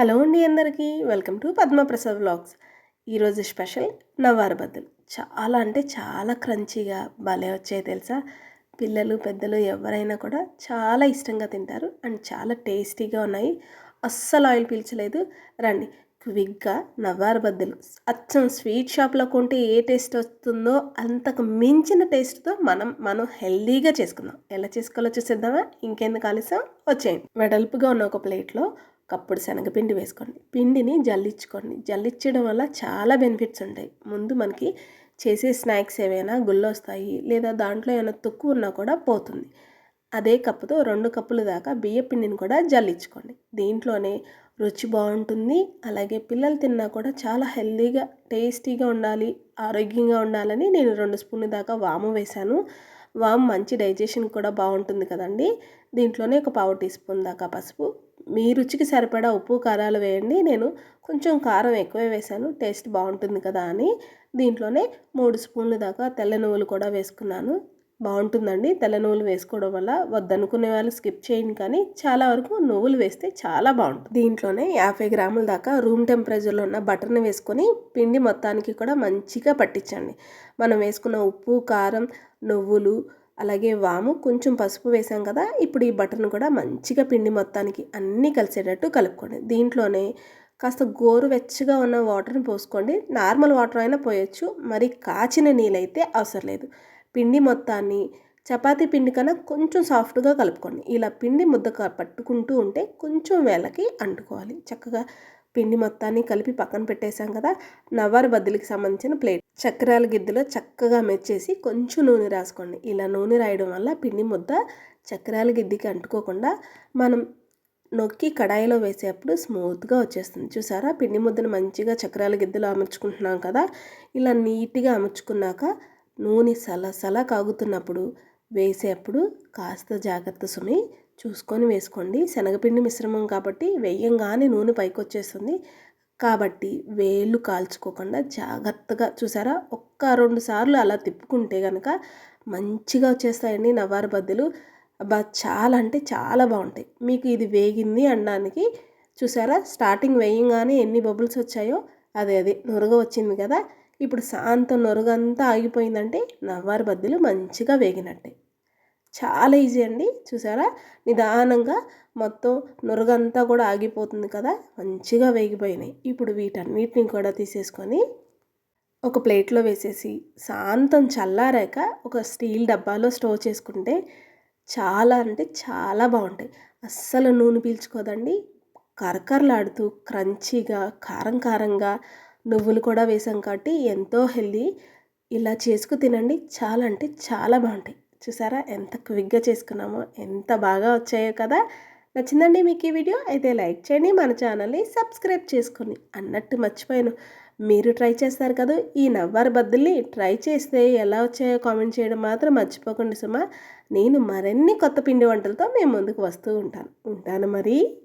Hello అండి అందరికీ. Welcome to Padmaprasad vlogs. ఈరోజు స్పెషల్ నవ్వారు బద్దలు. చాలా అంటే చాలా క్రంచీగా భలే వచ్చాయి తెలుసా? పిల్లలు పెద్దలు ఎవరైనా కూడా చాలా ఇష్టంగా తింటారు అండ్ చాలా టేస్టీగా ఉన్నాయి. అస్సలు ఆయిల్ పీల్చలేదు. రండి. క్విక్గా నవ్వారు బద్దలు. అచ్చం స్వీట్ షాప్లో కొంటే ఏ టేస్ట్ వస్తుందో అంతకు మించిన టేస్ట్తో మనం మనం హెల్దీగా చేసుకుందాం. ఎలా చేసుకోవాలో చూసేద్దామా? ఇంకెందుకు ఆలస్యం? వచ్చేయండి. వెడల్పుగా ఉన్న ఒక ప్లేట్లో కప్పుడు శనగపిండి వేసుకోండి. పిండిని జల్లించుకోండి. జల్లించడం వల్ల చాలా బెనిఫిట్స్ ఉంటాయి. ముందు మనకి చేసే స్నాక్స్ ఏవైనా గుళ్ళొస్తాయి లేదా దాంట్లో ఏమైనా తొక్కు ఉన్నా కూడా పోతుంది. అదే కప్పుతో రెండు కప్పులు దాకా బియ్య పిండిని కూడా జల్లించుకోండి. దీంట్లోనే రుచి బాగుంటుంది. అలాగే పిల్లలు తిన్నా కూడా చాలా హెల్తీగా టేస్టీగా ఉండాలి ఆరోగ్యంగా ఉండాలని నేను రెండు స్పూన్ల దాకా వాము వేశాను. వాము మంచి డైజెషన్ కూడా బాగుంటుంది కదండి. దీంట్లోనే ఒక పావు టీ స్పూన్ దాకా పసుపు మీ రుచికి సరిపడా ఉప్పు కారాలు వేయండి. నేను కొంచెం కారం ఎక్కువే వేశాను. టేస్ట్ బాగుంటుంది కదా అని దీంట్లోనే మూడు స్పూన్లు దాకా తెల్ల నువ్వులు కూడా వేసుకున్నాను. బాగుంటుందండి. తెల్ల నువ్వులు వేసుకోవడం వల్ల వద్దనుకునే వాళ్ళు స్కిప్ చేయండి కానీ చాలా వరకు నువ్వులు వేస్తే చాలా బాగుంటుంది. దీంట్లోనే యాభై గ్రాముల దాకా రూమ్ టెంపరేచర్లో ఉన్న బటర్ని వేసుకొని పిండి మొత్తానికి కూడా మంచిగా పట్టించండి. మనం వేసుకున్న ఉప్పు కారం నువ్వులు అలాగే వాము కొంచెం పసుపు వేసాం కదా ఇప్పుడు ఈ బటర్ను కూడా మంచిగా పిండి మొత్తానికి అన్నీ కలిసేటట్టు కలుపుకోండి. దీంట్లోనే కాస్త గోరువెచ్చగా ఉన్న వాటర్ని పోసుకోండి. నార్మల్ వాటర్ అయినా పోయొచ్చు మరి కాచిన నీళ్ళైతే అవసరం లేదు. పిండి మొత్తాన్ని చపాతీ పిండి కన్నా కొంచెం సాఫ్ట్గా కలుపుకోండి. ఇలా పిండి ముద్ద పట్టుకుంటూ ఉంటే కొంచెం వేళకి అంటుకోవాలి. చక్కగా పిండి మొత్తాన్ని కలిపి పక్కన పెట్టేశాం కదా నవ్వారు బద్దలికి సంబంధించిన ప్లేట్. చక్రాల గిద్దెలో చక్కగా మెచ్చేసి కొంచెం నూనె రాసుకోండి. ఇలా నూనె రాయడం వల్ల పిండి ముద్ద చక్రాల గిద్దెకి అంటుకోకుండా మనం నొక్కి కడాయిలో వేసేటప్పుడు స్మూత్గా వచ్చేస్తుంది. చూసారా? పిండి ముద్దను మంచిగా చక్రాల గిద్దెలో అమర్చుకుంటున్నాం కదా ఇలా నీట్గా అమర్చుకున్నాక నూనె సలసల కాగుతున్నప్పుడు వేసేటప్పుడు కాస్త జాగ్రత్త సుమి. చూసుకొని వేసుకోండి. శనగపిండి మిశ్రమం కాబట్టి వేయంగానే నూనె పైకి వచ్చేస్తుంది కాబట్టి వేళ్ళు కాల్చుకోకుండా జాగ్రత్తగా చూసారా? ఒక్క రెండు సార్లు అలా తిప్పుకుంటే కనుక మంచిగా వచ్చేస్తాయండి నవ్వారు బద్దులు. అబ్బా చాలా అంటే చాలా బాగుంటాయి. మీకు ఇది వేగింది అనడానికి చూసారా? స్టార్టింగ్ వేయంగానే ఎన్ని బబుల్స్ వచ్చాయో అదే అదే నురగ వచ్చింది కదా. ఇప్పుడు శాంతం నొరుగంతా ఆగిపోయిందంటే నవ్వారు బద్దెలు మంచిగా వేగినట్టే. చాలా ఈజీ అండి చూసారా? నిదానంగా మొత్తం నురగంతా కూడా ఆగిపోతుంది కదా మంచిగా వేగిపోయినాయి. ఇప్పుడు వీటన్నిటిని కూడా తీసేసుకొని ఒక ప్లేట్లో వేసేసి శాంతం చల్లారాక ఒక స్టీల్ డబ్బాలో స్టోర్ చేసుకుంటే చాలా అంటే చాలా బాగుంటాయి. అస్సలు నూనె పీల్చుకోదండి. కరకరలాడుతూ క్రంచీగా కారం కారంగా నువ్వులు కూడా వేసాం కాబట్టి ఎంతో హెల్దీ. ఇలా చేసుకు తినండి. చాలా అంటే చాలా బాగుంటాయి. చూసారా? ఎంత క్విక్గా చేసుకున్నామో ఎంత బాగా వచ్చాయో కదా? నచ్చిందండి మీకు ఈ వీడియో? అయితే లైక్ చేయండి. మన ఛానల్ని సబ్స్క్రైబ్ చేసుకోండి. అన్నట్టు మర్చిపోయాను. మీరు ట్రై చేస్తారు కదా? ఈ నవ్వారు బద్దుల్ని ట్రై చేస్తే ఎలా వచ్చాయో కామెంట్ చేయడం మాత్రం మర్చిపోకండి సుమా. నేను మరిన్ని కొత్త పిండి వంటలతో మేము ముందుకు వస్తూ ఉంటాను. ఉంటాను మరి.